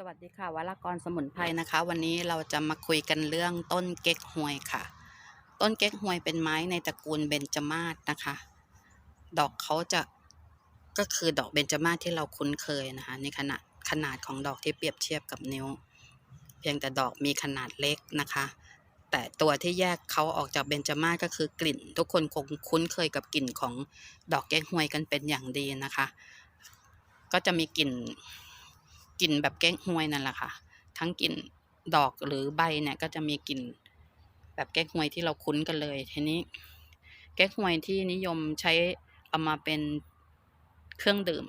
สวัสดีค่ะวรากรสมุนไพรนะคะ วันนี้เราจะมาคุยกันเรื่องต้นเก๊กฮวยค่ะ ต้นเก๊กฮวยเป็นไม้ในตระกูลเบญจมาศนะคะ ดอกเขาจะก็คือดอกเบญจมาศที่เราคุ้นเคยนะคะในขนาดขนาดของดอกที่เปรียบเทียบกับนิ้ว เพียงแต่ดอกมีขนาดเล็กนะคะ แต่ตัวที่แยกเขาออกจากเบญจมาศก็คือกลิ่น ทุกคนคงคุ้นเคยกับกลิ่นของดอกเก๊กฮวยกันเป็นอย่างดีนะคะ ก็จะมีกลิ่น กลิ่นแบบแก้งฮวยนั่นแหละค่ะ ทั้งกลิ่นดอกหรือใบเนี่ยก็จะมีกลิ่นแบบแก้งฮวยที่เราคุ้นกันเลย ทีนี้ แก้งฮวยที่นิยมใช้เอามาเป็นเครื่องดื่ม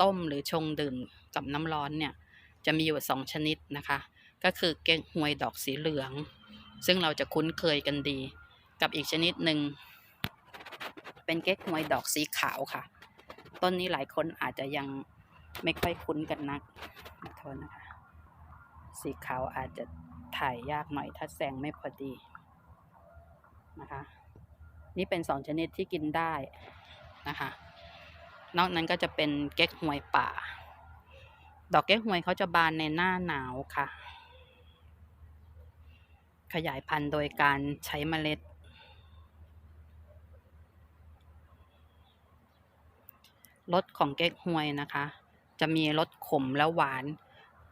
ต้มหรือชงดื่มกับน้ำร้อนเนี่ย จะมีอยู่สองชนิดนะคะ ก็คือแก้งฮวยดอกสีเหลือง ซึ่งเราจะคุ้นเคยกันดี กับอีกชนิดหนึ่งเป็นแก้งฮวยดอกสีขาวค่ะ ต้นนี้หลายคนอาจจะยัง ไม่ค่อยคุ้นกันนักขอโทษนะคะ สีขาวอาจจะถ่ายยากหน่อยถ้าแสงไม่พอดีนะคะ นี่เป็นสองชนิดที่กินได้นะคะ นอกนั้นก็จะเป็นเก๊กฮวยป่า ดอกเก๊กฮวยเขาจะบานในหน้าหนาวค่ะ ขยายพันธุ์โดยการใช้เมล็ดรสของเก๊กฮวยนะคะ จะมีรสขมและหวาน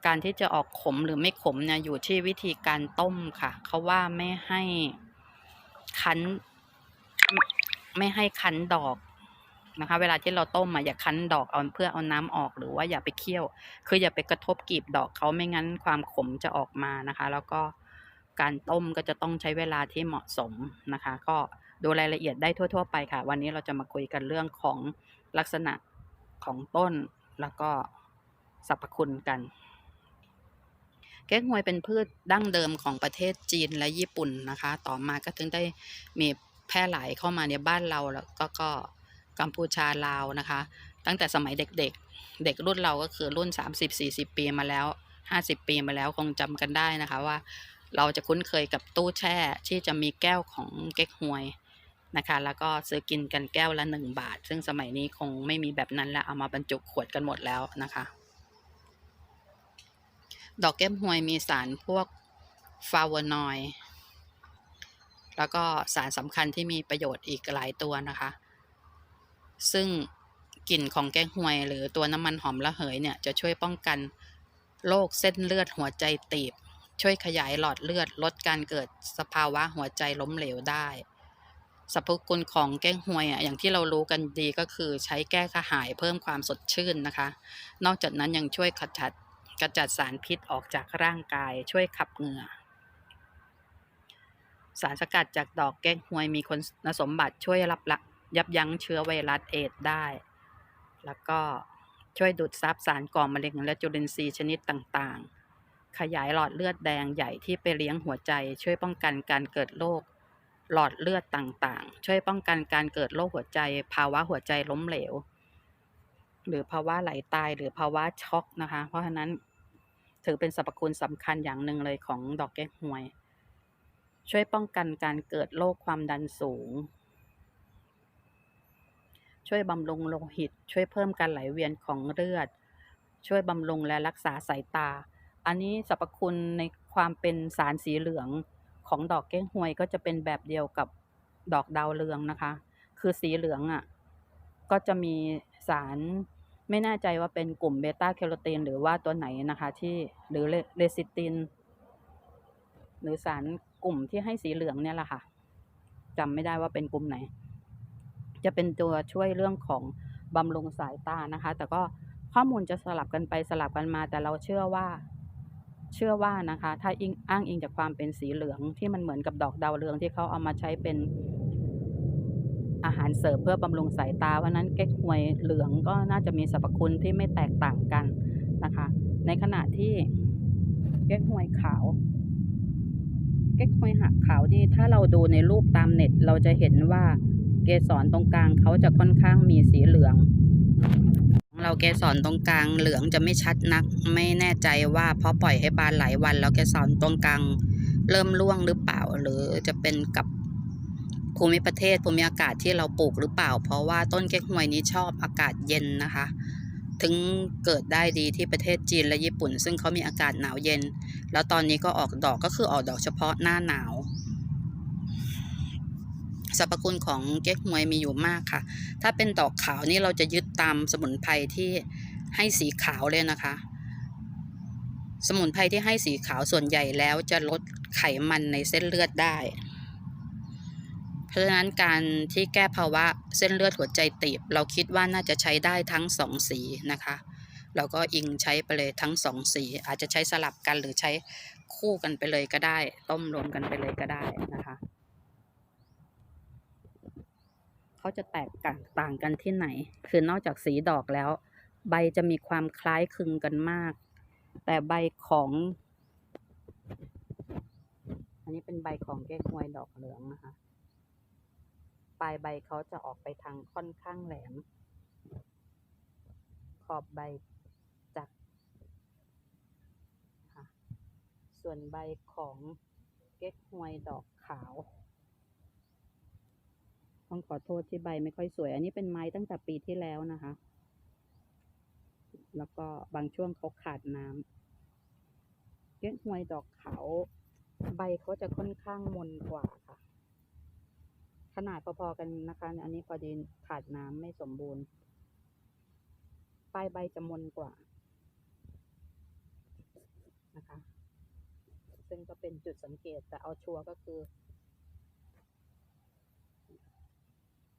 การที่จะออกขมหรือไม่ขมเนี่ยอยู่ที่วิธีการต้มค่ะ เขาว่าไม่ให้คั้น ไม่ให้คั้นดอกนะคะ เวลาที่เราต้มอะอย่าคั้นดอกเอาเพื่อเอาน้ำออกหรือว่าอย่าไปเคี่ยว คืออย่าไปกระทบกีบดอกเขาไม่งั้นความขมจะออกมานะคะ แล้วก็การต้มก็จะต้องใช้เวลาที่เหมาะสมนะคะ ก็ดูรายละเอียดได้ทั่ว ๆ ไปค่ะ วันนี้เราจะมาคุยกันเรื่องของลักษณะของต้น แล้วก็สรรพคุณกัน เก๊กฮวยเป็นพืชดั้งเดิมของประเทศจีนและญี่ปุ่นนะคะ ต่อมาก็ถึงได้มีแพร่หลายเข้ามาในบ้านเราแล้วก็ก็กัมพูชาลาวนะคะ ตั้งแต่สมัยเด็กๆเด็กรุ่นเราก็คือรุ่น 30-40 ปีมาแล้ว 50 ปีมาแล้วคงจำกันได้นะคะว่าเราจะคุ้นเคยกับตู้แช่ที่จะมีแก้วของเก๊กฮวย นะคะ แล้วก็ซื้อกินกันแก้วละ 1 บาท ซึ่งสมัยนี้คงไม่มีแบบนั้นแล้วเอามาบรรจุขวดกันหมดแล้วนะคะ ดอกแก้มฮวยมีสารพวกฟลาโวนอยด์แล้วก็สารสำคัญที่มีประโยชน์อีกหลายตัวนะคะ ซึ่งกลิ่นของแก้งฮวย หรือตัวน้ำมันหอมระเหยเนี่ยจะช่วยป้องกันโรคเส้นเลือดหัวใจตีบ ช่วยขยายหลอดเลือดลดการเกิดสภาวะหัวใจล้มเหลวได้ สรรพคุณของแก้งฮวยอะอย่างที่เรารู้กันดีก็คือใช้แก้กระหายเพิ่มความสดชื่นนะคะ นอกจากนั้นยังช่วยขจัดกระจัดสารพิษออกจากร่างกายช่วยขับเหงื่อ สารสกัดจากดอกแก้งฮวยมีคุณสมบัติช่วยรับละยับยั้งเชื้อไวรัสเอดได้ แล้วก็ช่วยดูดซับสารก่อมะเร็งและจุลินทรีย์ชนิดต่างๆ ขยายหลอดเลือดแดงใหญ่ที่ไปเลี้ยงหัวใจ ช่วยป้องกันการเกิดโรค หลอดเลือดต่างๆ ช่วยป้องกันการเกิดโรคหัวใจ ภาวะหัวใจล้มเหลว หรือภาวะไหลตายหรือภาวะช็อกนะคะ เพราะฉะนั้นถือเป็นสรรพคุณสำคัญอย่างหนึ่งเลยของดอกแก้หวย ช่วยป้องกันการเกิดโรคความดันสูง ช่วยบำรุงโลหิต ช่วยเพิ่มการไหลเวียนของเลือด ช่วยบำรุงและรักษาสายตา อันนี้สรรพคุณในความเป็นสารสีเหลือง ของดอกแก้งหวยก็จะเป็นแบบเดียวกับดอกดาวเรืองนะคะ คือสีเหลืองอะ่ะ ก็จะมีสารไม่แน่ใจว่าเป็นกลุ่มเบต้าแคโรทีนหรือว่าตัวไหนนะคะที่หรือเลซิติน หรือสารกลุ่มที่ให้สีเหลืองเนี่ยแหละค่ะจำไม่ได้ว่าเป็นกลุ่มไหน จะเป็นตัวช่วยเรื่องของบำรุงสายตานะคะ แต่ก็ข้อมูลจะสลับกันไปสลับกันมา แต่เราเชื่อว่า เชื่อว่านะคะ ถ้าอิงอ้างอิงจากความเป็นสีเหลืองที่มันเหมือนกับดอกดาวเรืองที่เขาเอามาใช้เป็นอาหารเสริมเพื่อบำรุงสายตาวันนั้นเก๊กฮวยเหลืองก็น่าจะมีสรรพคุณที่ไม่แตกต่างกันนะคะ ในขณะที่เก๊กฮวยขาว เก๊กฮวยหักขาวนี่ถ้าเราดูในรูปตามเน็ต เราจะเห็นว่าเกสรตรงกลางเขาจะค่อนข้างมีสีเหลืองของ เราเกสรตรงกลางเหลืองจะไม่ชัดนัก ไม่แน่ใจว่าเพราะปล่อยให้บานหลายวัน แล้วเกสรตรงกลางเริ่มร่วงหรือเปล่า หรือจะเป็นกับภูมิประเทศภูมิอากาศที่เราปลูกหรือเปล่า เพราะว่าต้นเก๊กฮวยนี้ชอบอากาศเย็นนะคะ ถึงเกิดได้ดีที่ประเทศจีนและญี่ปุ่น ซึ่งเขามีอากาศหนาวเย็น แล้วตอนนี้ก็ออกดอกก็คือออกดอกเฉพาะหน้าหนาว สรรพคุณของเก๊กฮวยมีอยู่มากค่ะ ถ้าเป็นดอกขาวนี่เราจะยึดตามสมุนไพรที่ให้สีขาวเลยนะคะ สมุนไพรที่ให้สีขาวส่วนใหญ่แล้วจะลดไขมันในเส้นเลือดได้ เพราะฉะนั้นการที่แก้ภาวะเส้นเลือดหัวใจตีบ เราคิดว่าน่าจะใช้ได้ทั้งสองสีนะคะเราก็อิงใช้ไปเลยทั้งสองสีอาจจะใช้สลับกันหรือใช้คู่กันไปเลยก็ได้ ต้มรวมกันไปเลยก็ได้นะคะ เขาจะแตกต่างกันที่ไหน คือนอกจากสีดอกแล้ว ใบจะมีความคล้ายคลึงกันมาก แต่ใบของ อันนี้เป็นใบของเก๊กฮวยดอกเหลืองนะคะ ปลายใบเขาจะออกไปทางค่อนข้างแหลม ขอบใบจัดค่ะส่วนใบของเก๊กฮวยดอกขาว ต้องขอโทษที่ใบไม่ค่อยสวย อันนี้เป็นไม้ตั้งแต่ปีที่แล้วนะคะ แล้วก็บางช่วงเขาขาดน้ำเก๊กฮวยดอกขาวใบเขาจะค่อนข้างมนกว่าค่ะ ขนาดพอๆกันนะคะ อันนี้พอดีขาดน้ำไม่สมบูรณ์ปลายใบจะมนกว่านะคะ ซึ่งก็เป็นจุดสังเกตแต่เอาชัวร์ก็คือ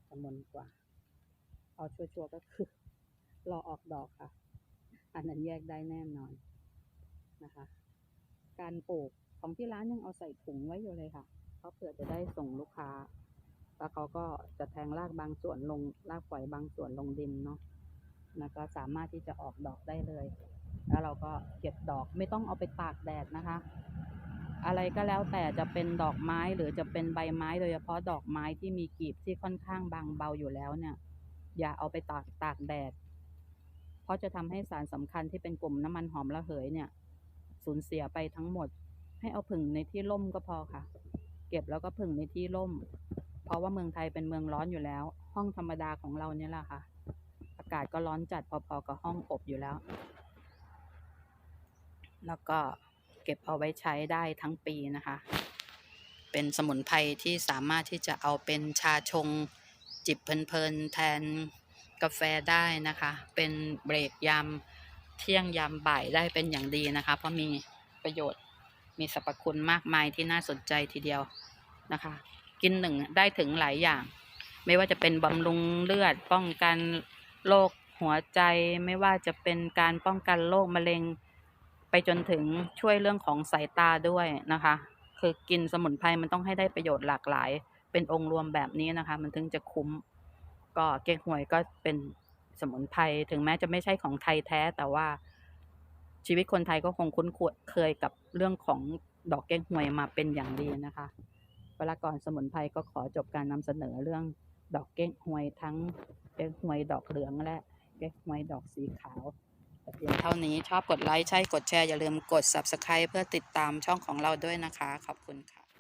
จะมนกว่า เอาชัวร์ๆก็คือ รอออกดอกค่ะ อันนั้นแยกได้แน่นอนนะคะ การปลูกของที่ร้านยังเอาใส่ถุงไว้อยู่เลยค่ะเพราะเผื่อจะได้ส่งลูกค้า แล้วเขาก็จะแทงรากบางส่วนลงรากฝอยบางส่วนลงดินเนาะแล้วก็สามารถที่จะออกดอกได้เลย แล้วเราก็เก็บดอกไม่ต้องเอาไปตากแดดนะคะ อะไรก็แล้วแต่จะเป็นดอกไม้หรือจะเป็นใบไม้โดยเฉพาะดอกไม้ที่มีกลีบที่ค่อนข้างบางเบาอยู่แล้วเนี่ย อย่าเอาไปตากตากแดด เพราะจะทำให้สารสำคัญที่เป็นกลุ่มน้ำมันหอมระเหยเนี่ย สูญเสียไปทั้งหมด ให้เอาผึ่งในที่ร่มก็พอค่ะ เก็บแล้วก็ผึ่งในที่ร่ม เพราะว่าเมืองไทยเป็นเมืองร้อนอยู่แล้ว ห้องธรรมดาของเราเนี่ยแหละค่ะ อากาศก็ร้อนจัดพอๆกับห้องอบอยู่แล้ว แล้วก็ เก็บเอาไว้ใช้ได้ทั้งปีนะคะ เป็นสมุนไพรที่สามารถที่จะเอาเป็นชาชงจิบเพลินๆแทนกาแฟได้นะคะ เป็นเบรกยามเที่ยงยามบ่ายได้เป็นอย่างดีนะคะ เพราะมีประโยชน์มีสรรพคุณมากมายที่น่าสนใจทีเดียวนะคะ กินหนึ่งได้ถึงหลายอย่าง ไม่ว่าจะเป็นบำรุงเลือดป้องกันโรคหัวใจไม่ว่าจะเป็นการป้องกันโรคมะเร็ง ไปจนถึงช่วยเรื่องของสายตาด้วยนะคะ คือกินสมุนไพรมันต้องให้ได้ประโยชน์หลากหลาย เป็นองค์รวมแบบนี้นะคะ มันถึงจะคุ้ม ก็เก๊กฮวยก็เป็นสมุนไพรถึงแม้จะไม่ใช่ของไทยแท้ แต่ว่าชีวิตคนไทยก็คงคุ้นเคยกับเรื่องของดอกเก๊กฮวยมาเป็นอย่างดีนะคะวลากรสมุนไพรก็ขอจบการนำเสนอเรื่องดอกเก๊กฮวยทั้งเก๊กฮวยดอกเหลืองและเก๊กฮวยดอกสีขาว เพียงเท่านี้ชอบกดไลค์ใช่กดแชร์ อย่าลืมกด subscribe เพื่อติดตามช่องของเราด้วยนะคะ ขอบคุณค่ะ